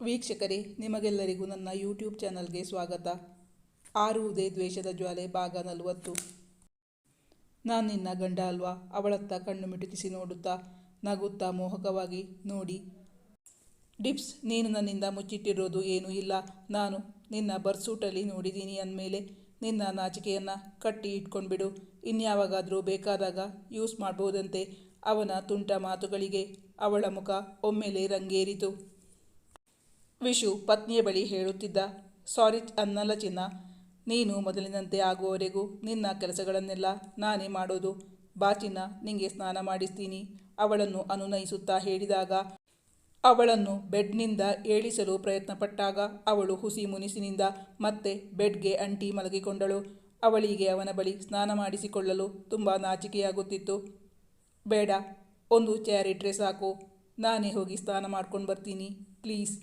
ವೀಕ್ಷಕರೇ, ನಿಮಗೆಲ್ಲರಿಗೂ ನನ್ನ ಯೂಟ್ಯೂಬ್ ಚಾನಲ್ಗೆ ಸ್ವಾಗತ. ಆರುವುದೇ ದ್ವೇಷದ ಜ್ವಾಲೆ, ಭಾಗ ನಲವತ್ತು. ನಾನು ನಿನ್ನ ಗಂಡ ಅಲ್ವಾ? ಅವಳತ್ತ ಕಣ್ಣು ಮಿಟುಕಿಸಿ ನೋಡುತ್ತಾ, ನಗುತ್ತಾ ಮೋಹಕವಾಗಿ, ನೋಡಿ. ಡಿಪ್ಸ್, ನೀನು ನನ್ನಿಂದ ಮುಚ್ಚಿಟ್ಟಿರೋದು ಏನೂ ಇಲ್ಲ. ನಾನು ನಿನ್ನ ಬರ್ಸೂಟಲ್ಲಿ ನೋಡಿದ್ದೀನಿ ಅಂದಮೇಲೆ ನಿನ್ನ ನಾಚಿಕೆಯನ್ನು ಕಟ್ಟಿ ಇಟ್ಕೊಂಡ್ಬಿಡು. ಇನ್ಯಾವಾಗಾದರೂ ಬೇಕಾದಾಗ ಯೂಸ್ ಮಾಡ್ಬೋದಂತೆ. ಅವನ ತುಂಟ ಮಾತುಗಳಿಗೆ ಅವಳ ಮುಖ ಒಮ್ಮೆಲೆ ರಂಗೇರಿತು. ವಿಶು ಪತ್ನಿಯ ಬಳಿ ಹೇಳುತ್ತಿದ್ದ, ಸಾರಿ ಅನ್ನಲ್ಲ ಚಿನ್ನ, ನೀನು ಮೊದಲಿನಂತೆ ಆಗುವವರೆಗೂ ನಿನ್ನ ಕೆಲಸಗಳನ್ನೆಲ್ಲ ನಾನೇ ಮಾಡೋದು. ಬಾ ಚಿನ್ನ, ನಿಂಗೆ ಸ್ನಾನ ಮಾಡಿಸ್ತೀನಿ. ಅವಳನ್ನು ಅನುನಯಿಸುತ್ತಾ ಹೇಳಿದಾಗ, ಅವಳನ್ನು ಬೆಡ್ನಿಂದ ಏಳಿಸಲು ಪ್ರಯತ್ನಪಟ್ಟಾಗ ಅವಳು ಹುಸಿ ಮುನಿಸಿನಿಂದ ಮತ್ತೆ ಬೆಡ್ಗೆ ಅಂಟಿ ಮಲಗಿಕೊಂಡಳು. ಅವಳಿಗೆ ಅವನ ಬಳಿ ಸ್ನಾನ ಮಾಡಿಸಿಕೊಳ್ಳಲು ತುಂಬ ನಾಚಿಕೆಯಾಗುತ್ತಿತ್ತು. ಬೇಡ, ಒಂದು ಚೇರ್ ಡ್ರೆಸ್ ಸಾಕು. ನಾನೇ ಹೋಗಿ ಸ್ನಾನ ಮಾಡ್ಕೊಂಡು ಬರ್ತೀನಿ, ಪ್ಲೀಸ್.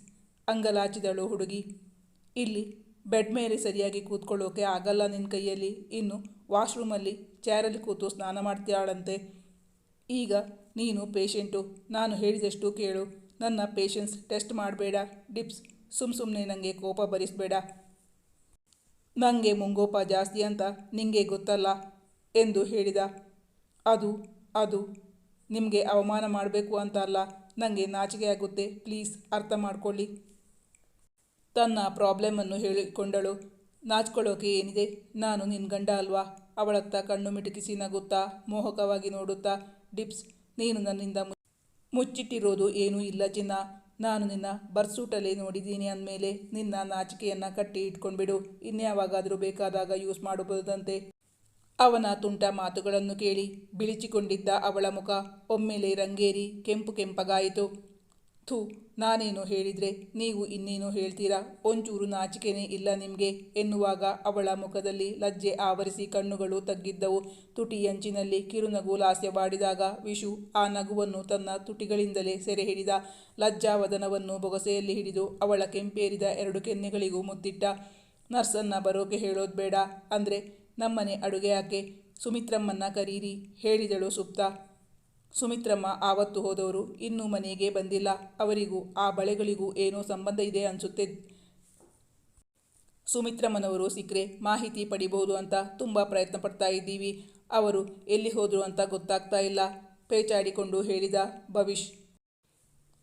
ಅಂಗಲಾಚಿದಳು ಹುಡುಗಿ. ಇಲ್ಲಿ ಬೆಡ್ ಮೇಲೆ ಸರಿಯಾಗಿ ಕೂತ್ಕೊಳ್ಳೋಕೆ ಆಗಲ್ಲ ನಿನ್ನ ಕೈಯಲ್ಲಿ. ಇನ್ನು ವಾಶ್ರೂಮಲ್ಲಿ ಚೇರಲ್ಲಿ ಕೂತು ಸ್ನಾನ ಮಾಡ್ತೀಯಾಳಂತೆ. ಈಗ ನೀನು ಪೇಷೆಂಟು. ನಾನು ಹೇಳಿದಷ್ಟು ಕೇಳು. ನನ್ನ ಪೇಷನ್ಸ್ ಟೆಸ್ಟ್ ಮಾಡಬೇಡ. ಡಿಪ್ಸ್. ಸುಮ್ ಸುಮ್ಮನೆ ನನಗೆ ಕೋಪ ಭರಿಸಬೇಡ ನನಗೆ ಮುಂಗೋಪ ಜಾಸ್ತಿ ಅಂತ ನಿಂಗೆ ಗೊತ್ತಲ್ಲ ಎಂದು ಹೇಳಿದ. ಅದು ಅದು. ನಿಮಗೆ ಅವಮಾನ ಮಾಡಬೇಕು ಅಂತ ಅಲ್ಲ. ನನಗೆ ನಾಚಿಕೆ ಆಗುತ್ತೆ. ಪ್ಲೀಸ್ ಅರ್ಥ ಮಾಡ್ಕೊಳ್ಳಿ. ತನ್ನ ಪ್ರಾಬ್ಲಮನ್ನು ಹೇಳಿಕೊಂಡಳು. ನಾಚ್ಕೊಳ್ಳೋಕೆ ಏನಿದೆ? ನಾನು ನಿನ್ನ ಗಂಡ ಅಲ್ವಾ? ಅವಳತ್ತ ಕಣ್ಣು ಮಿಟುಕಿಸಿ ನಗುತ್ತಾ, ಮೋಹಕವಾಗಿ ನೋಡುತ್ತಾ, ಡಿಪ್ಸ್, ನೀನು ನನ್ನಿಂದ ಮುಚ್ಚಿಟ್ಟಿರೋದು ಏನೂ ಇಲ್ಲ ಚಿನ್ನ. ನಾನು ನಿನ್ನ ಬರ್ಸೂಟಲ್ಲಿ ನೋಡಿದ್ದೀನಿ ಅಂದಮೇಲೆ ನಿನ್ನ ನಾಚಿಕೆಯನ್ನು ಕಟ್ಟಿ ಇಟ್ಕೊಂಡ್ಬಿಡು. ಇನ್ಯಾವಾಗಾದರೂ ಬೇಕಾದಾಗ ಯೂಸ್ ಮಾಡಬಹುದಂತೆ. ಅವನ ತುಂಟ ಮಾತುಗಳನ್ನು ಕೇಳಿ ಬಿಳಿಚಿಕೊಂಡಿದ್ದ ಅವಳ ಮುಖ ಒಮ್ಮೆಲೆ ರಂಗೇರಿ, ಕೆಂಪು ಕೆಂಪಗಾಯಿತು. ಥೂ, ನಾನೇನು ಹೇಳಿದರೆ ನೀವು ಇನ್ನೇನು ಹೇಳ್ತೀರಾ? ಒಂಚೂರು ನಾಚಿಕೆನೇ ಇಲ್ಲ ನಿಮಗೆ, ಎನ್ನುವಾಗ ಅವಳ ಮುಖದಲ್ಲಿ ಲಜ್ಜೆ ಆವರಿಸಿ ಕಣ್ಣುಗಳು ತಗ್ಗಿದ್ದವು. ತುಟಿ ಅಂಚಿನಲ್ಲಿ ಕಿರುನಗು ಲಾಸ್ಯವಾಡಿದಾಗ ವಿಶು ಆ ನಗುವನ್ನು ತನ್ನ ತುಟಿಗಳಿಂದಲೇ ಸೆರೆ ಹಿಡಿದ ಲಜ್ಜಾವದನವನ್ನು ಬೊಗಸೆಯಲ್ಲಿ ಹಿಡಿದು ಅವಳ ಕೆಂಪೇರಿದ ಎರಡು ಕೆನ್ನೆಗಳಿಗೂ ಮುತ್ತಿಟ್ಟ ನರ್ಸನ್ನ ಬರೋಕೆ ಹೇಳೋದು ಬೇಡ. ಅಂದರೆ ನಮ್ಮನೆ ಅಡುಗೆ ಯಾಕೆ? ಸುಮಿತ್ರಮ್ಮನ್ನ ಕರೀರಿ, ಹೇಳಿದಳು ಸುಪ್ತ. ಸುಮಿತ್ರಮ್ಮ ಆವತ್ತು ಹೋದವರು, ಇನ್ನೂ ಮನೆಗೆ ಬಂದಿಲ್ಲ, ಅವರಿಗೂ, ಆ ಬಳೆಗಳಿಗೂ ಏನೋ ಸಂಬಂಧ ಇದೆ ಅನಿಸುತ್ತೆ. ಸುಮಿತ್ರಮ್ಮನವರು ಸಿಕ್ಕರೆ ಮಾಹಿತಿ ಪಡಿಬಹುದು ಅಂತ ತುಂಬ ಪ್ರಯತ್ನ ಪಡ್ತಾ ಇದ್ದೀವಿ. ಅವರು ಎಲ್ಲಿ ಹೋದರು ಅಂತ ಗೊತ್ತಾಗ್ತಾ ಇಲ್ಲ. ಪೇಚಾಡಿಕೊಂಡು ಹೇಳಿದ ಭವಿಷ್.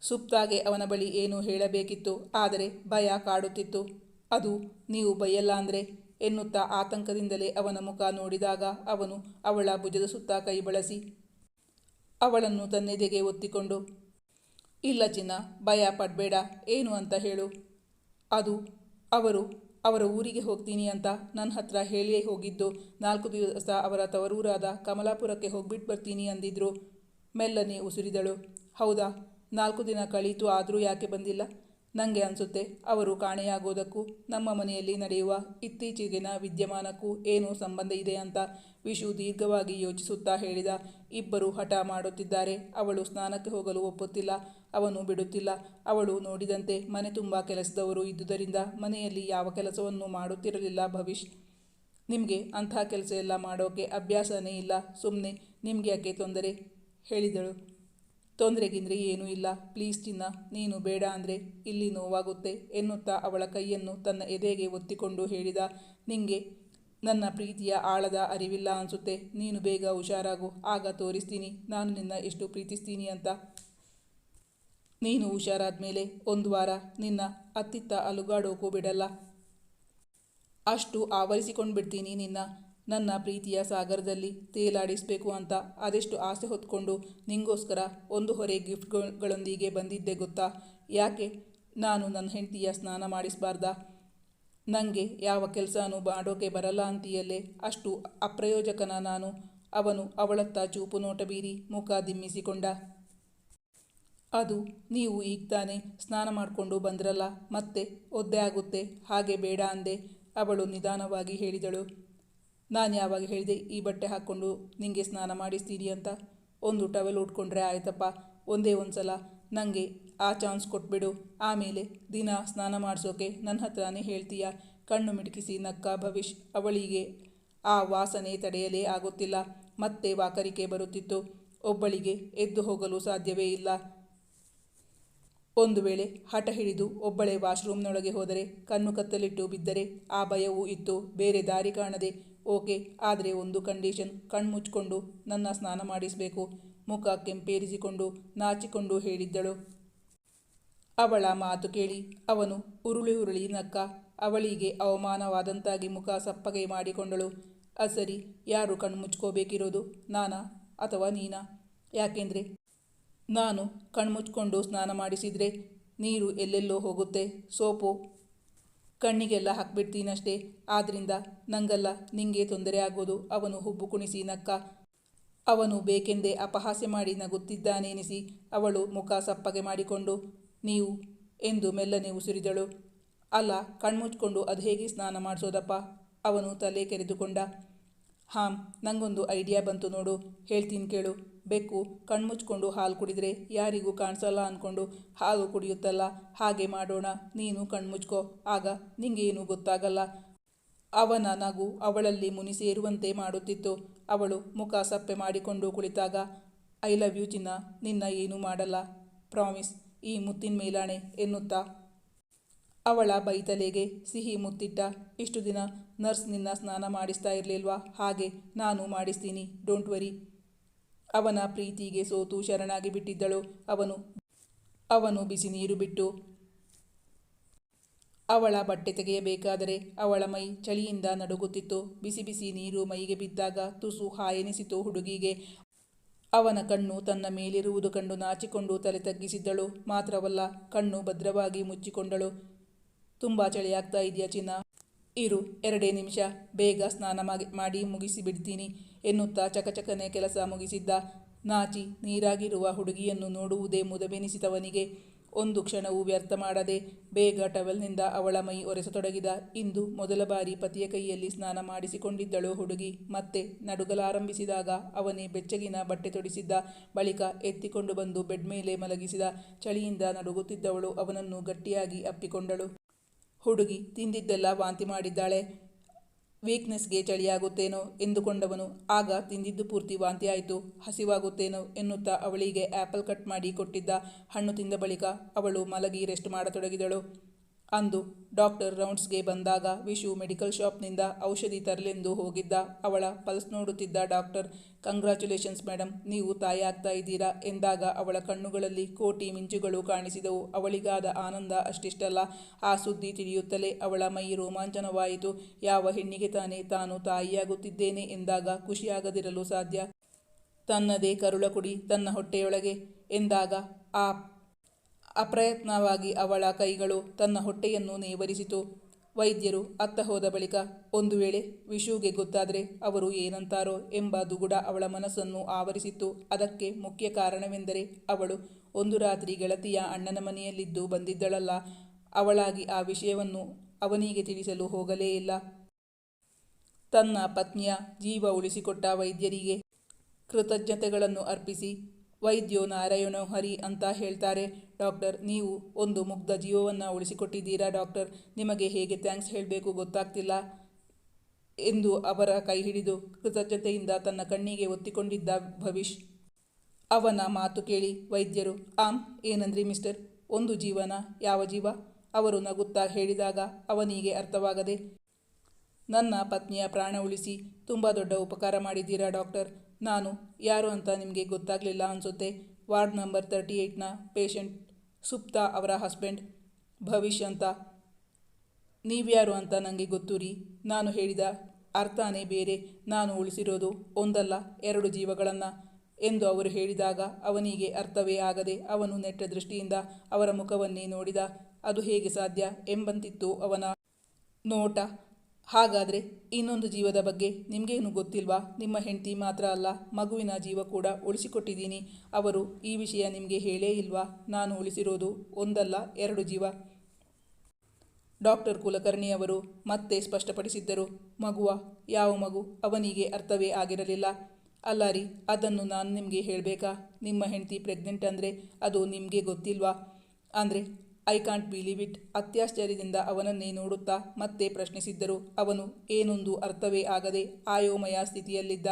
ಸುಪ್ತಾಗೆ ಅವನ ಬಳಿ ಏನು ಹೇಳಬೇಕಿತ್ತು, ಆದರೆ ಭಯ ಕಾಡುತ್ತಿತ್ತು. ಅದು ನೀವು ಬೈಯಲ್ಲ ಅಂದರೆ? ಎನ್ನುತ್ತಾ ಆತಂಕದಿಂದಲೇ ಅವನ ಮುಖ ನೋಡಿದಾಗ ಅವನು ಅವಳ ಭುಜದ ಸುತ್ತ ಕೈ ಬಳಸಿ ಅವಳನ್ನು ತನ್ನೆದೆಗೆ ಒತ್ತಿಕೊಂಡು, ಇಲ್ಲ ಚಿನ್ನ, ಭಯ ಪಡಬೇಡ, ಏನು ಅಂತ ಹೇಳು. ಅದು, ಅವರು, ಅವರ ಊರಿಗೆ ಹೋಗ್ತೀನಿ ಅಂತ ನನ್ನ ಹತ್ರ ಹೇಳಿಯೇ ಹೋಗಿದ್ದು. ನಾಲ್ಕು ದಿವಸ ಅವರ ತವರೂರಾದ ಕಮಲಾಪುರಕ್ಕೆ ಹೋಗ್ಬಿಟ್ಟು ಬರ್ತೀನಿ ಅಂದಿದ್ರು. ಮೆಲ್ಲನೆ ಉಸಿರಿದಳು. ಹೌದಾ, ನಾಲ್ಕು ದಿನ ಕಳೀತು ಆದರೂ ಯಾಕೆ ಬಂದಿಲ್ಲ? ನನಗೆ ಅನಿಸುತ್ತೆ, ಅವರು ಕಾಣೆಯಾಗೋದಕ್ಕೂ, ನಮ್ಮ ಮನೆಯಲ್ಲಿ ನಡೆಯುವ ಇತ್ತೀಚೆಗಿನ ವಿದ್ಯಮಾನಕ್ಕೂ ಏನೋ ಸಂಬಂಧ ಇದೆ ಅಂತ ವಿಶು ದೀರ್ಘವಾಗಿ ಯೋಚಿಸುತ್ತಾ ಹೇಳಿದ. ಇಬ್ಬರು ಹಠ ಮಾಡುತ್ತಿದ್ದಾರೆ. ಅವಳು ಸ್ನಾನಕ್ಕೆ ಹೋಗಲು ಒಪ್ಪುತ್ತಿಲ್ಲ, ಅವನು ಬಿಡುತ್ತಿಲ್ಲ. ಅವಳು ನೋಡಿದಂತೆ ಮನೆ ತುಂಬ ಕೆಲಸದವರು ಇದ್ದುದರಿಂದ ಮನೆಯಲ್ಲಿ ಯಾವ ಕೆಲಸವನ್ನು ಮಾಡುತ್ತಿರಲಿಲ್ಲ ಭವಿಷ್ ನಿಮಗೆ ಅಂಥ ಕೆಲಸ ಎಲ್ಲ ಮಾಡೋಕೆ ಅಭ್ಯಾಸನೇ ಇಲ್ಲ ಸುಮ್ಮನೆ ನಿಮಗೆ ಯಾಕೆ ತೊಂದರೆ? ಹೇಳಿದಳು. ತೊಂದರೆಗಿಂದ್ರೆ ಏನೂ ಇಲ್ಲ. ಪ್ಲೀಸ್ ಚಿನ್ನ, ನೀನು ಬೇಡ ಅಂದರೆ ಇಲ್ಲಿ ನೋವಾಗುತ್ತೆ ಎನ್ನುತ್ತಾ ಅವಳ ಕೈಯನ್ನು ತನ್ನ ಎದೆಗೆ ಒತ್ತಿಕೊಂಡು ಹೇಳಿದ. ನಿಂಗೆ ನನ್ನ ಪ್ರೀತಿಯ ಆಳದ ಅರಿವಿಲ್ಲ ಅನಿಸುತ್ತೆ. ನೀನು ಬೇಗ ಹುಷಾರಾಗು. ಆಗ ತೋರಿಸ್ತೀನಿ. ನಾನು ನಿನ್ನ ಎಷ್ಟು ಪ್ರೀತಿಸ್ತೀನಿ ಅಂತ. ನೀನು ಹುಷಾರಾದ ಮೇಲೆ ಒಂದು ವಾರ ನಿನ್ನ ಅತ್ತಿತ್ತ ಅಲುಗಾಡೋಕ್ಕೂ ಬಿಡಲ್ಲ. ಅಷ್ಟು ಆವರಿಸಿಕೊಂಡು ಬಿಡ್ತೀನಿ ನಿನ್ನ. ನನ್ನ ಪ್ರೀತಿಯ ಸಾಗರದಲ್ಲಿ ತೇಲಾಡಿಸಬೇಕು ಅಂತ ಅದೆಷ್ಟು ಆಸೆ ಹೊತ್ಕೊಂಡು ನಿಂಗೋಸ್ಕರ ಒಂದು ಹೊರೆ ಗಿಫ್ಟ್ಗಳೊಂದಿಗೆ ಬಂದಿದ್ದೆ ಗೊತ್ತಾ? ಯಾಕೆ? ನಾನು ನನ್ನ ಹೆಂಡತಿಯ ಸ್ನಾನ ಮಾಡಿಸಬಾರ್ದಾ? ನನಗೆ ಯಾವ ಕೆಲಸನೂ ಮಾಡೋಕೆ ಬರಲ್ಲ ಅಂತೀಯಲ್ಲೇ? ಅಷ್ಟು ಅಪ್ರಯೋಜಕನ ನಾನು. ಅವನು ಅವಳತ್ತ ಚೂಪು ನೋಟ ಬೀರಿ ಮುಖ ದಿಮ್ಮಿಸಿಕೊಂಡ. ಅದು ನೀವು ಈಗ ತಾನೇ ಸ್ನಾನ ಮಾಡಿಕೊಂಡು ಬಂದ್ರಲ್ಲ, ಮತ್ತೆ ಒದ್ದೆ ಆಗುತ್ತೆ. ಹಾಗೆ ಬೇಡ ಅಂದೆ. ಅವಳು ನಿಧಾನವಾಗಿ ಹೇಳಿದಳು. ನಾನು ಯಾವಾಗ ಹೇಳಿದೆ, ಈ ಬಟ್ಟೆ ಹಾಕ್ಕೊಂಡು ನಿಂಗೆ ಸ್ನಾನ ಮಾಡಿಸ್ತೀರಿ ಅಂತ? ಒಂದು ಟವೆಲ್ ಉಟ್ಕೊಂಡ್ರೆ ಆಯ್ತಪ್ಪ, ಒಂದೇ ಒಂದು ಸಲ ನನಗೆ ಆ ಚಾನ್ಸ್ ಕೊಟ್ಬಿಡು. ಆಮೇಲೆ ದಿನ ಸ್ನಾನ ಮಾಡಿಸೋಕೆ ನನ್ನ ಹತ್ರನೇ ಹೇಳ್ತೀಯ. ಕಣ್ಣು ಮಿಟುಕಿಸಿ, ನಕ್ಕ ಭವಿಷ್, ಅವಳಿಗೆ ಆ ವಾಸನೆ ತಡೆಯಲೇ ಆಗುತ್ತಿಲ್ಲ. ಮತ್ತೆ ವಾಕರಿಕೆ ಬರುತ್ತಿತ್ತು. ಒಬ್ಬಳಿಗೆ ಎದ್ದು ಹೋಗಲು ಸಾಧ್ಯವೇ ಇಲ್ಲ. ಒಂದು ವೇಳೆ ಹಠ ಹಿಡಿದು ಒಬ್ಬಳೇ ವಾಶ್ರೂಮ್ನೊಳಗೆ ಹೋದರೆ, ಕಣ್ಣು ಕತ್ತಲಿಟ್ಟು ಬಿದ್ದರೆ ಆ ಭಯವೂ ಇತ್ತು. ಬೇರೆ ದಾರಿ ಕಾಣದೆ ಓಕೆ, ಆದರೆ ಒಂದು ಕಂಡೀಷನ್ ಕಣ್ಮುಚ್ಕೊಂಡು ನನ್ನ ಸ್ನಾನ ಮಾಡಿಸಬೇಕು. ಮುಖ ಕೆಂಪೇರಿಸಿಕೊಂಡು ನಾಚಿಕೊಂಡು ಹೇಳಿದ್ದಳು. ಅವಳ ಮಾತು ಕೇಳಿ ಅವನು ಉರುಳಿ ಉರುಳಿ ನಕ್ಕ. ಅವಳಿಗೆ ಅವಮಾನವಾದಂತಾಗಿ ಮುಖ ಸಪ್ಪಗೆ ಮಾಡಿಕೊಂಡಳು. ಅಸರಿ, ಯಾರು ಕಣ್ಮುಚ್ಕೋಬೇಕಿರೋದು, ನಾನಾ ಅಥವಾ ನೀನಾ? ಯಾಕೆಂದರೆ ನಾನು ಕಣ್ಮುಚ್ಕೊಂಡು ಸ್ನಾನ ಮಾಡಿಸಿದರೆ ನೀರು ಎಲ್ಲೆಲ್ಲೋ ಹೋಗುತ್ತೆ. ಸೋಪು ಕಣ್ಣಿಗೆಲ್ಲ ಹಾಕ್ಬಿಡ್ತೀನಷ್ಟೇ. ಆದ್ರಿಂದ ನಂಗಲ್ಲ ನಿಂಗೆ ತೊಂದರೆ ಆಗೋದು. ಅವನು ಹುಬ್ಬು ಕುಣಿಸಿ ನಕ್ಕ. ಅವನು ಬೇಕೆಂದೇ ಅಪಹಾಸ್ಯ ಮಾಡಿ ನಗುತ್ತಿದ್ದಾನೆನಿಸಿ ಅವಳು ಮುಖ ಸಪ್ಪಗೆ ಮಾಡಿಕೊಂಡು, ನೀವು ಎಂದು ಮೆಲ್ಲನೆ ಉಸಿರಿದಳು. ಅಲ್ಲ ಕಣ್ಮುಚ್ಕೊಂಡು ಅದು ಹೇಗೆ ಸ್ನಾನ ಮಾಡಿಸೋದಪ್ಪ? ಅವನು ತಲೆ ಕೆರೆದುಕೊಂಡ. ಹಾಂ, ನಂಗೊಂದು ಐಡಿಯಾ ಬಂತು ನೋಡು. ಹೇಳ್ತೀನಿ ಕೇಳು. ಬೆಕ್ಕು ಕಣ್ಮುಚ್ಕೊಂಡು ಹಾಲು ಕುಡಿದ್ರೆ ಯಾರಿಗೂ ಕಾಣಿಸಲ್ಲ ಅಂದ್ಕೊಂಡು ಹಾಲು ಕುಡಿಯುತ್ತಲ್ಲ. ಹಾಗೆ ಮಾಡೋಣ, ನೀನು ಕಣ್ಮುಚ್ಕೋ. ಆಗ ನಿಂಗೇನೂ ಗೊತ್ತಾಗಲ್ಲ. ಅವನ ನಗು ಅವಳಲ್ಲಿ ಮುನಿ ಸೇರುವಂತೆ ಮಾಡುತ್ತಿತ್ತು. ಅವಳು ಮುಖ ಸಪ್ಪೆ ಮಾಡಿಕೊಂಡು ಕುಳಿತಾಗ, ಐ ಲವ್ ಯು ಚಿನ್ನ, ನಿನ್ನ ಏನೂ ಮಾಡಲ್ಲ. ಪ್ರಾಮಿಸ್, ಈ ಮುತ್ತಿನ ಮೇಲಾಣೆ, ಎನ್ನುತ್ತಾ. ಅವಳ ಬೈತಲೆಗೆ ಸಿಹಿ ಮುತ್ತಿಟ್ಟ, ಇಷ್ಟು ದಿನ ನರ್ಸ್ ನಿನ್ನ ಸ್ನಾನ ಮಾಡಿಸ್ತಾ ಇರಲಿಲ್ವಾ? ಹಾಗೆ, ನಾನು ಮಾಡಿಸ್ತೀನಿ. Don't worry. ಅವನ ಪ್ರೀತಿಗೆ ಸೋತು ಶರಣಾಗಿ ಬಿಟ್ಟಿದ್ದಳು. ಅವನು ಅವನು ಬಿಸಿ ನೀರು ಬಿಟ್ಟು ಅವಳ ಬಟ್ಟೆ ತೆಗೆಯಬೇಕಾದರೆ ಅವಳ ಮೈ ಚಳಿಯಿಂದ ನಡುಗುತ್ತಿತ್ತು. ಬಿಸಿ ಬಿಸಿ ನೀರು ಮೈಗೆ ಬಿದ್ದಾಗ ತುಸು ಹಾಯೆನಿಸಿತು ಹುಡುಗಿಗೆ. ಅವನ ಕಣ್ಣು ತನ್ನ ಮೇಲಿರುವುದು ಕಂಡು ನಾಚಿಕೊಂಡು ತಲೆ ತಗ್ಗಿಸಿದ್ದಳು. ಮಾತ್ರವಲ್ಲ, ಕಣ್ಣು ಭದ್ರವಾಗಿ ಮುಚ್ಚಿಕೊಂಡಳು. ತುಂಬ ಚಳಿಯಾಗ್ತಾ ಇದೆಯಾ ಚಿನ್ನ? ಇರು, ಎರಡೇ ನಿಮಿಷ. ಬೇಗ ಸ್ನಾನ ಮಾಡಿ ಮುಗಿಸಿ ಬಿಡ್ತೀನಿ ಎನ್ನುತ್ತಾ ಚಕಚಕನೆ ಕೆಲಸ ಮುಗಿಸಿದ್ದ. ನಾಚಿ ನೀರಾಗಿರುವ ಹುಡುಗಿಯನ್ನು ನೋಡುವುದೇ ಮುದವೆನಿಸಿದವನಿಗೆ ಒಂದು ಕ್ಷಣವೂ ವ್ಯರ್ಥ ಮಾಡದೆ ಬೇಗ ಟವೆಲ್ನಿಂದ ಅವಳ ಮೈ ಒರೆಸತೊಡಗಿದ. ಇಂದು ಮೊದಲ ಬಾರಿ ಪತಿಯ ಕೈಯಲ್ಲಿ ಸ್ನಾನ ಮಾಡಿಸಿಕೊಂಡಿದ್ದಳು ಹುಡುಗಿ. ಮತ್ತೆ ನಡುಗಲಾರಂಭಿಸಿದಾಗ ಅವನೇ ಬೆಚ್ಚಗಿನ ಬಟ್ಟೆ ತೊಡಿಸಿದ್ದ. ಬಳಿಕ ಎತ್ತಿಕೊಂಡು ಬಂದು ಬೆಡ್ ಮೇಲೆ ಮಲಗಿಸಿದ. ಚಳಿಯಿಂದ ನಡುಗುತ್ತಿದ್ದವಳು ಅವನನ್ನು ಗಟ್ಟಿಯಾಗಿ ಅಪ್ಪಿಕೊಂಡಳು. ಹುಡುಗಿ, ತಿಂದಿದ್ದೆಲ್ಲ ವಾಂತಿ ಮಾಡಿದ್ದಾಳೆ. ವೀಕ್ನೆಸ್ಗೆ ಚಳಿಯಾಗುತ್ತೇನೋ ಎಂದುಕೊಂಡವನು, ಆಗ ತಿಂದಿದ್ದು ಪೂರ್ತಿ ವಾಂತಿ ಆಯಿತು. ಹಸಿವಾಗುತ್ತೇನೋ ಎನ್ನುತ್ತಾ ಅವಳಿಗೆ ಆ್ಯಪಲ್ ಕಟ್ ಮಾಡಿ ಕೊಟ್ಟಿದ್ದ ಹಣ್ಣು ತಿಂದ ಬಳಿಕ ಅವಳು ಮಲಗಿ ರೆಸ್ಟ್ ಮಾಡತೊಡಗಿದಳು. ಅಂದು ಡಾಕ್ಟರ್ ರೌಂಡ್ಸ್ಗೆ ಬಂದಾಗ ವಿಶು ಮೆಡಿಕಲ್ ಶಾಪ್ನಿಂದ ಔಷಧಿ ತರಲೆಂದು ಹೋಗಿದ್ದ ಅವಳ ಪಲ್ಸ್ ನೋಡುತ್ತಿದ್ದ ಡಾಕ್ಟರ್, ಕಂಗ್ರ್ಯಾಚುಲೇಷನ್ಸ್ ಮೇಡಮ್ ನೀವು ತಾಯಿ ಆಗ್ತಾ ಇದ್ದೀರಾ? ಎಂದಾಗ ಅವಳ ಕಣ್ಣುಗಳಲ್ಲಿ ಕೋಟಿ ಮಿಂಚುಗಳು ಕಾಣಿಸಿದವು. ಅವಳಿಗಾದ ಆನಂದ ಅಷ್ಟಿಷ್ಟಲ್ಲ. ಆ ಸುದ್ದಿ ತಿಳಿಯುತ್ತಲೇ ಅವಳ ಮೈ ರೋಮಾಂಚನವಾಯಿತು. ಯಾವ ಹೆಣ್ಣಿಗೆ ತಾನೇ ತಾನು ತಾಯಿಯಾಗುತ್ತಿದ್ದೇನೆ ಎಂದಾಗ ಖುಷಿಯಾಗದಿರಲು ಸಾಧ್ಯ. ತನ್ನದೇ ಕರುಳ ಕುಡಿ, ತನ್ನ ಹೊಟ್ಟೆಯೊಳಗೆ ಎಂದಾಗ, ಆ ಅಪ್ರಯತ್ನವಾಗಿ ಅವಳ ಕೈಗಳು ತನ್ನ ಹೊಟ್ಟೆಯನ್ನು ನೇವರಿಸಿತು. ವೈದ್ಯರು ಅತ್ತ ಹೋದ ಬಳಿಕ ಒಂದು ವೇಳೆ ವಿಶುಗೆ ಗೊತ್ತಾದರೆ ಅವರು ಏನಂತಾರೋ ಎಂಬ ದುಗುಡ ಅವಳ ಮನಸ್ಸನ್ನು ಆವರಿಸಿತ್ತು. ಅದಕ್ಕೆ ಮುಖ್ಯ ಕಾರಣವೆಂದರೆ ಅವಳು ಒಂದು ರಾತ್ರಿ ಗೆಳತಿಯ ಅಣ್ಣನ ಮನೆಯಲ್ಲಿದ್ದು ಬಂದಿದ್ದಳಲ್ಲ. ಅವಳಾಗಿ ಆ ವಿಷಯವನ್ನು ಅವನಿಗೆ ತಿಳಿಸಲು ಹೋಗಲೇ ಇಲ್ಲ. ತನ್ನ ಪತ್ನಿಯ ಜೀವ ಉಳಿಸಿಕೊಟ್ಟ ವೈದ್ಯರಿಗೆ ಕೃತಜ್ಞತೆಗಳನ್ನು ಅರ್ಪಿಸಿ ವೈದ್ಯೋ ನಾರಾಯಣೋ ಹರಿ ಅಂತ ಹೇಳ್ತಾರೆ. ಡಾಕ್ಟರ್, ನೀವು ಒಂದು ಮುಗ್ಧ ಜೀವವನ್ನು ಉಳಿಸಿಕೊಟ್ಟಿದ್ದೀರಾ ಡಾಕ್ಟರ್? ನಿಮಗೆ ಹೇಗೆ ಥ್ಯಾಂಕ್ಸ್ ಹೇಳಬೇಕು ಗೊತ್ತಾಗ್ತಿಲ್ಲ ಎಂದು ಅವರ ಕೈ ಹಿಡಿದು ಕೃತಜ್ಞತೆಯಿಂದ ತನ್ನ ಕಣ್ಣಿಗೆ ಒತ್ತಿಕೊಂಡಿದ್ದ ಭವಿಷ್ ಅವನ ಮಾತು ಕೇಳಿ, ವೈದ್ಯರು, ಆಮ್, ಏನಂದ್ರಿ ಮಿಸ್ಟರ್? ಒಂದು ಜೀವನ? ಯಾವ ಜೀವ? ಅವರು ನಗುತ್ತಾ ಹೇಳಿದಾಗ ಅವನಿಗೆ ಅರ್ಥವಾಗದೆ, ನನ್ನ ಪತ್ನಿಯ ಪ್ರಾಣ ಉಳಿಸಿ, ತುಂಬ ದೊಡ್ಡ ಉಪಕಾರ ಮಾಡಿದ್ದೀರಾ ಡಾಕ್ಟರ್? ನಾನು, ಯಾರು ಅಂತ ನಿಮಗೆ ಗೊತ್ತಾಗಲಿಲ್ಲ ಅನಿಸುತ್ತೆ. ವಾರ್ಡ್ ನಂಬರ್ ತರ್ಟಿ ಏಯ್ಟ್ನ ಪೇಷಂಟ್ ಸುಪ್ತಾ ಅವರ ಹಸ್ಬೆಂಡ್ ಭವಿಷ್ಯ ಅಂತ. ನೀವ್ಯಾರು ಅಂತ ನನಗೆ ಗೊತ್ತು ರೀ ನಾನು ಹೇಳಿದ ಅರ್ಥನೇ ಬೇರೆ. ನಾನು ಉಳಿಸಿರೋದು ಒಂದಲ್ಲ, ಎರಡು ಜೀವಗಳನ್ನು ಎಂದು ಅವರು ಹೇಳಿದಾಗ ಅವನಿಗೆ ಅರ್ಥವೇ ಆಗದೆ ಅವನು ನೆಟ್ಟ ದೃಷ್ಟಿಯಿಂದ ಅವರ ಮುಖವನ್ನೇ ನೋಡಿದ. ಅದು ಹೇಗೆ ಸಾಧ್ಯ ಎಂಬಂತಿತ್ತು ಅವನ ನೋಟ. ಹಾಗಾದರೆ ಇನ್ನೊಂದು ಜೀವದ ಬಗ್ಗೆ ನಿಮಗೇನು ಗೊತ್ತಿಲ್ವಾ? ನಿಮ್ಮ ಹೆಂಡತಿ ಮಾತ್ರ ಅಲ್ಲ, ಮಗುವಿನ ಜೀವ ಕೂಡ ಉಳಿಸಿಕೊಟ್ಟಿದ್ದೀನಿ. ಅವರು ಈ ವಿಷಯ ನಿಮಗೆ ಹೇಳೇ ಇಲ್ವಾ? ನಾನು ಉಳಿಸಿರೋದು ಒಂದಲ್ಲ, ಎರಡು ಜೀವ. ಡಾಕ್ಟರ್ ಕುಲಕರ್ಣಿ ಅವರು ಮತ್ತೆ ಸ್ಪಷ್ಟಪಡಿಸಿದ್ದರು, ಮಗುವ, ಯಾವ ಮಗು? ಅವನಿಗೆ ಅರ್ಥವೇ ಆಗಿರಲಿಲ್ಲ. ಅಲ್ಲ ರೀ, ಅದನ್ನು ನಾನು ನಿಮಗೆ ಹೇಳಬೇಕಾ? ನಿಮ್ಮ ಹೆಂಡತಿ ಪ್ರೆಗ್ನೆಂಟ್ ಅಂದರೆ ಅದು ನಿಮಗೆ ಗೊತ್ತಿಲ್ವಾ? ಅಂದರೆ ಐ ಕಾಂಟ್ ಬಿಲೀವ್ ಇಟ್ ಅತ್ಯಾಶ್ಚರ್ಯದಿಂದ ಅವನನ್ನೇ ನೋಡುತ್ತಾ ಮತ್ತೆ ಪ್ರಶ್ನಿಸಿದ್ದರು. ಅವನು, ಏನೊಂದು ಅರ್ಥವೇ ಆಗದೆ ಆಯೋಮಯ ಸ್ಥಿತಿಯಲ್ಲಿದ್ದ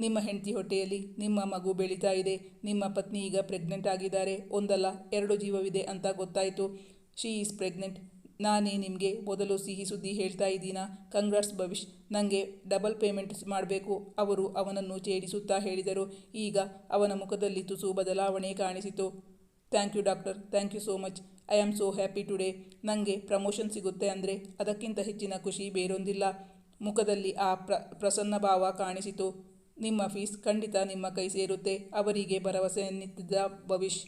ನಿಮ್ಮ ಹೆಂಡತಿ ಹೊಟ್ಟೆಯಲ್ಲಿ ನಿಮ್ಮ ಮಗು ಬೆಳೀತಾ ಇದೆ. ನಿಮ್ಮ ಪತ್ನಿ ಈಗ ಪ್ರೆಗ್ನೆಂಟ್ ಆಗಿದ್ದಾರೆ. ಒಂದಲ್ಲ, ಎರಡು ಜೀವವಿದೆ ಅಂತ ಗೊತ್ತಾಯಿತು. ಶೀ ಈಸ್ ಪ್ರೆಗ್ನೆಂಟ್ ನಾನೇ ನಿಮಗೆ ಮೊದಲು ಸಿಹಿ ಸುದ್ದಿ ಹೇಳ್ತಾ ಇದ್ದೀನಾ? ಕಂಗ್ರಾಟ್ಸ್ ಭವಿಷ್ ನನಗೆ ಡಬಲ್ ಪೇಮೆಂಟ್ ಮಾಡಬೇಕು. ಅವರು ಅವನನ್ನು ಛೇಡಿಸುತ್ತಾ ಹೇಳಿದರು. ಈಗ ಅವನ ಮುಖದಲ್ಲಿ ತುಸು ಬದಲಾವಣೆ ಕಾಣಿಸಿತು. Thank you doctor thank you so much I am so happy today ನನಗೆ ಪ್ರಮೋಷನ್ ಸಿಗುತ್ತೆ ಅಂದರೆ ಅದಕ್ಕಿಂತ ಹೆಚ್ಚಿನ ಖುಷಿ ಬೇರೊಂದಿಲ್ಲ. ಮುಖದಲ್ಲಿ ಆ ಪ್ರ, ಪ್ರಸನ್ನ ಭಾವ ಕಾಣಿಸಿತು. ನಿಮ್ಮ ಫೀಸ್ ಖಂಡಿತ ನಿಮ್ಮ ಕೈ ಸೇರುತ್ತೆ. ಅವರಿಗೆ ಭರವಸೆಯನ್ನಿತ್ತಿದ್ದ ಭವಿಷ್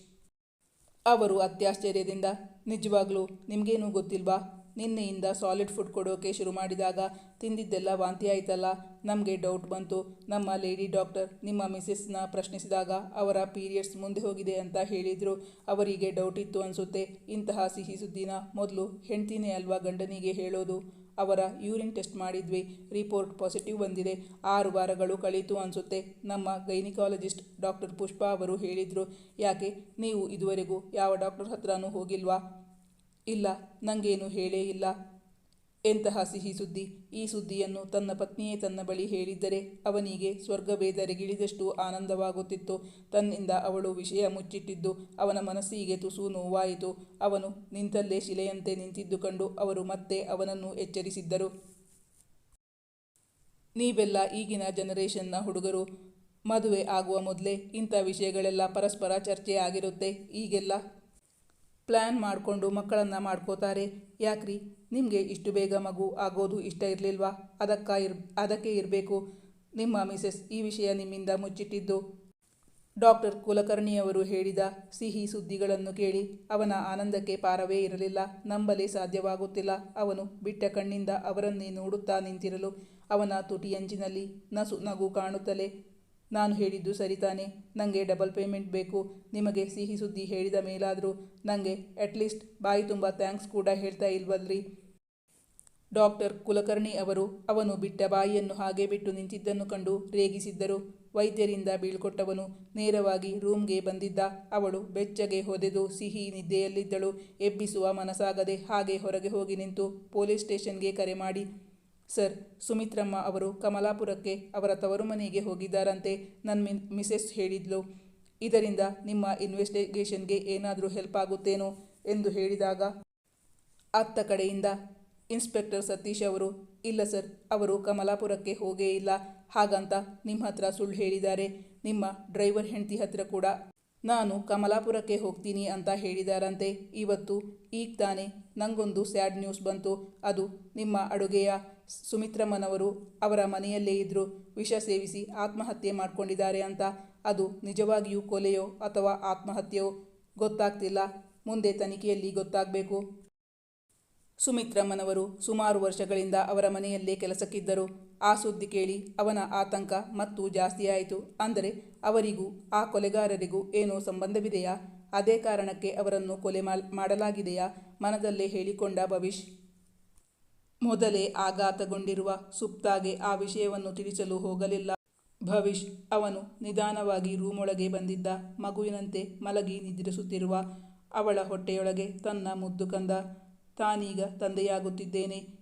ಅವರು ಅತ್ಯಾಶ್ಚರ್ಯದಿಂದ. ನಿಜವಾಗ್ಲೂ ನಿಮಗೇನೂ ಗೊತ್ತಿಲ್ವಾ? ನಿನ್ನೆಯಿಂದ ಸಾಲಿಡ್ ಫುಡ್ ಕೊಡೋಕೆ ಶುರು ಮಾಡಿದಾಗ ತಿಂದಿದ್ದೆಲ್ಲ ವಾಂತಿ ಆಯ್ತಲ್ಲ? ನಮಗೆ ಡೌಟ್ ಬಂತು. ನಮ್ಮ ಲೇಡಿ ಡಾಕ್ಟರ್ ನಿಮ್ಮ ಮಿಸ್ಸಸ್ನ ಪ್ರಶ್ನಿಸಿದಾಗ ಅವರ ಪೀರಿಯಡ್ಸ್ ಮುಂದೆ ಹೋಗಿದೆ ಅಂತ ಹೇಳಿದರು. ಅವರಿಗೆ ಡೌಟ್ ಇತ್ತು ಅನಿಸುತ್ತೆ. ಇಂತಹ ಸಿಹಿ ಸುದ್ದಿನ ಮೊದಲು ಹೆಂಡ್ತಿನೇ ಅಲ್ವಾ ಗಂಡನಿಗೆ ಹೇಳೋದು? ಅವರ ಯೂರಿನ್ ಟೆಸ್ಟ್ ಮಾಡಿದ್ವಿ. ರಿಪೋರ್ಟ್ ಪಾಸಿಟಿವ್ ಬಂದಿದೆ. ಆರು ವಾರಗಳು ಕಳೀತು ಅನಿಸುತ್ತೆ. ನಮ್ಮ ಗೈನಿಕಾಲಜಿಸ್ಟ್ ಡಾಕ್ಟರ್ ಪುಷ್ಪ ಅವರು ಹೇಳಿದರು. ಯಾಕೆ? ನೀವು ಇದುವರೆಗೂ ಯಾವ ಡಾಕ್ಟರ್ ಹತ್ರನೂ ಹೋಗಿಲ್ವಾ? ಇಲ್ಲ ನನಗೇನು ಹೇಳೇ ಇಲ್ಲ. ಎಂತಹ ಸಿಹಿ ಸುದ್ದಿ? ಈ ಸುದ್ದಿಯನ್ನು ತನ್ನ ಪತ್ನಿಯೇ ತನ್ನ ಬಳಿ ಹೇಳಿದ್ದರೆ ಅವನಿಗೆ ಸ್ವರ್ಗ ಧರೆಗಿಳಿದಷ್ಟು ಆನಂದವಾಗುತ್ತಿತ್ತು. ತನ್ನಿಂದ ಅವಳು ವಿಷಯ ಮುಚ್ಚಿಟ್ಟಿದ್ದು, ಅವನ ಮನಸ್ಸಿಗೆ ತುಸು ನೋವಾಯಿತು. ಅವನು ನಿಂತಲ್ಲೇ ಶಿಲೆಯಂತೆ ನಿಂತಿದ್ದು ಕಂಡು ಅವರು ಮತ್ತೆ ಅವನನ್ನು ಎಚ್ಚರಿಸಿದ್ದರು. ನೀವೆಲ್ಲ ಈಗಿನ ಜನರೇಷನ್ನ ಹುಡುಗರು. ಮದುವೆ ಆಗುವ ಮೊದಲೇ ಇಂಥ ವಿಷಯಗಳೆಲ್ಲ ಪರಸ್ಪರ ಚರ್ಚೆ ಆಗಿರುತ್ತೆ. ಈಗೆಲ್ಲ ಪ್ಲ್ಯಾನ್ ಮಾಡಿಕೊಂಡು ಮಕ್ಕಳನ್ನು ಮಾಡ್ಕೋತಾರೆ. ಯಾಕ್ರಿ? ನಿಮಗೆ ಇಷ್ಟು ಬೇಗ ಮಗು ಆಗೋದು ಇಷ್ಟ ಇರಲಿಲ್ವಾ? ಅದಕ್ಕ ಇರ್, ಅದಕ್ಕೆ ಇರಬೇಕು. ನಿಮ್ಮ ಮಿಸೆಸ್ ಈ ವಿಷಯ ನಿಮ್ಮಿಂದ ಮುಚ್ಚಿಟ್ಟಿದ್ದು. ಡಾಕ್ಟರ್ ಕುಲಕರ್ಣಿಯವರು ಹೇಳಿದ ಸಿಹಿ ಸುದ್ದಿಗಳನ್ನು ಕೇಳಿ ಅವನ ಆನಂದಕ್ಕೆ ಪಾರವೇ ಇರಲಿಲ್ಲ. ನಂಬಲಿ ಸಾಧ್ಯವಾಗುತ್ತಿಲ್ಲ. ಅವನು ಬಿಟ್ಟ ಕಣ್ಣಿಂದ ಅವರನ್ನೇ ನೋಡುತ್ತಾ ನಿಂತಿರಲು ಅವನ ತುಟಿಯಂಚಿನಲ್ಲಿ ನಸು ನಗು ಕಾಣುತ್ತಲೇ ನಾನು ಹೇಳಿದ್ದು ಸರಿತಾನೆ ನನಗೆ ಡಬಲ್ ಪೇಮೆಂಟ್ ಬೇಕು. ನಿಮಗೆ ಸಿಹಿ ಸುದ್ದಿ ಹೇಳಿದ ಮೇಲಾದರೂ ನನಗೆ ಅಟ್ಲೀಸ್ಟ್ ಬಾಯಿ ತುಂಬ ಥ್ಯಾಂಕ್ಸ್ ಕೂಡ ಹೇಳ್ತಾ ಇಲ್ವಲ್ರಿ. ಡಾಕ್ಟರ್ ಕುಲಕರ್ಣಿ ಅವರು ಅವನು ಬಿಟ್ಟ ಬಾಯಿಯನ್ನು ಹಾಗೆ ಬಿಟ್ಟು ನಿಂತಿದ್ದನ್ನು ಕಂಡು ರೇಗಿಸಿದ್ದರು. ವೈದ್ಯರಿಂದ ಬೀಳ್ಕೊಟ್ಟವನು ನೇರವಾಗಿ ರೂಮ್ಗೆ ಬಂದಿದ್ದ. ಅವಳು ಬೆಚ್ಚಗೆ ಹೊದೆದು ಸಿಹಿ ನಿದ್ದೆಯಲ್ಲಿದ್ದಳು. ಎಬ್ಬಿಸುವ ಮನಸ್ಸಾಗದೆ ಹಾಗೆ ಹೊರಗೆ ಹೋಗಿ ನಿಂತು ಪೊಲೀಸ್ ಸ್ಟೇಷನ್ಗೆ ಕರೆ ಮಾಡಿ ಸರ್, ಸುಮಿತ್ರಮ್ಮ ಅವರು ಕಮಲಾಪುರಕ್ಕೆ ಅವರ ತವರು ಮನೆಗೆ ಹೋಗಿದ್ದಾರಂತೆ ನನ್ನ ಮಿ ಮಿಸೆಸ್ ಹೇಳಿದ್ಲು. ಇದರಿಂದ ನಿಮ್ಮ ಇನ್ವೆಸ್ಟಿಗೇಷನ್ಗೆ ಏನಾದರೂ ಹೆಲ್ಪ್ ಆಗುತ್ತೇನೋ ಎಂದು ಹೇಳಿದಾಗ, ಅತ್ತ ಕಡೆಯಿಂದ ಇನ್ಸ್ಪೆಕ್ಟರ್ ಸತೀಶ್ ಅವರು, ಇಲ್ಲ ಸರ್, ಅವರು ಕಮಲಾಪುರಕ್ಕೆ ಹೋಗೇ ಇಲ್ಲ, ಹಾಗಂತ ನಿಮ್ಮ ಹತ್ರ ಸುಳ್ಳು ಹೇಳಿದ್ದಾರೆ. ನಿಮ್ಮ ಡ್ರೈವರ್ ಹೆಂಡತಿ ಹತ್ರ ಕೂಡ ನಾನು ಕಮಲಾಪುರಕ್ಕೆ ಹೋಗ್ತೀನಿ ಅಂತ ಹೇಳಿದಾರಂತೆ. ಇವತ್ತು ಈಗ ತಾನೇ ನನಗೊಂದು ಸ್ಯಾಡ್ ನ್ಯೂಸ್ ಬಂತು. ಅದು ನಿಮ್ಮ ಅಡುಗೆಯ ಸುಮಿತ್ರಮ್ಮನವರು ಅವರ ಮನೆಯಲ್ಲೇ ಇದ್ದರು ವಿಷ ಸೇವಿಸಿ ಆತ್ಮಹತ್ಯೆ ಮಾಡಿಕೊಂಡಿದ್ದಾರೆ ಅಂತ. ಅದು ನಿಜವಾಗಿಯೂ ಕೊಲೆಯೋ ಅಥವಾ ಆತ್ಮಹತ್ಯೆಯೋ ಗೊತ್ತಾಗ್ತಿಲ್ಲ. ಮುಂದೆ ತನಿಖೆಯಲ್ಲಿ ಗೊತ್ತಾಗಬೇಕು. ಸುಮಿತ್ರಮ್ಮನವರು ಸುಮಾರು ವರ್ಷಗಳಿಂದ ಅವರ ಮನೆಯಲ್ಲೇ ಕೆಲಸಕ್ಕಿದ್ದರು. ಆ ಸುದ್ದಿ ಕೇಳಿ ಅವನ ಆತಂಕ ಮತ್ತು ಜಾಸ್ತಿಯಾಯಿತು. ಅಂದರೆ ಅವರಿಗೂ, ಆ ಕೊಲೆಗಾರರಿಗೂ ಏನೋ ಸಂಬಂಧವಿದೆಯಾ? ಅದೇ ಕಾರಣಕ್ಕೆ ಅವರನ್ನು ಕೊಲೆ ಮಾಡಲಾಗಿದೆಯಾ? ಮನದಲ್ಲೇ ಹೇಳಿಕೊಂಡ ಭವಿಷ್ ಮೊದಲೇ ಆಘಾತಗೊಂಡಿರುವ ಸುಪ್ತಾಗೆ ಆ ವಿಷಯವನ್ನು ತಿಳಿಸಲು ಹೋಗಲಿಲ್ಲ. ಭವಿಷ್ ಅವನು ನಿಧಾನವಾಗಿ ರೂಮೊಳಗೆ ಬಂದಿದ್ದ. ಮಗುವಿನಂತೆ ಮಲಗಿ ನಿದ್ರಿಸುತ್ತಿರುವ ಅವಳ ಹೊಟ್ಟೆಯೊಳಗೆ ತನ್ನ ಮುದ್ದು ಕಂದ. ತಾನೀಗ ತಂದೆಯಾಗುತ್ತಿದ್ದೇನೆ.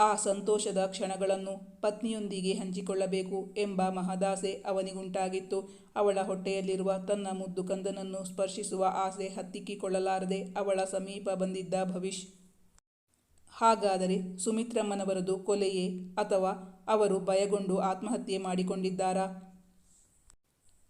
ಆ ಸಂತೋಷದ ಕ್ಷಣಗಳನ್ನು ಪತ್ನಿಯೊಂದಿಗೆ ಹಂಚಿಕೊಳ್ಳಬೇಕು ಎಂಬ ಮಹದಾಸೆ ಅವನಿಗುಂಟಾಗಿತ್ತು. ಅವಳ ಹೊಟ್ಟೆಯಲ್ಲಿರುವ ತನ್ನ ಮುದ್ದು ಕಂದನನ್ನು ಸ್ಪರ್ಶಿಸುವ ಆಸೆ ಹತ್ತಿಕ್ಕಿಕೊಳ್ಳಲಾರದೆ ಅವಳ ಸಮೀಪ ಬಂದಿದ್ದ ಭವಿಷ್. ಹಾಗಾದರೆ ಸುಮಿತ್ರಮ್ಮನವರದು ಕೊಲೆಯೇ ಅಥವಾ ಅವರು ಭಯಗೊಂಡು ಆತ್ಮಹತ್ಯೆ ಮಾಡಿಕೊಂಡಿದ್ದಾರಾ?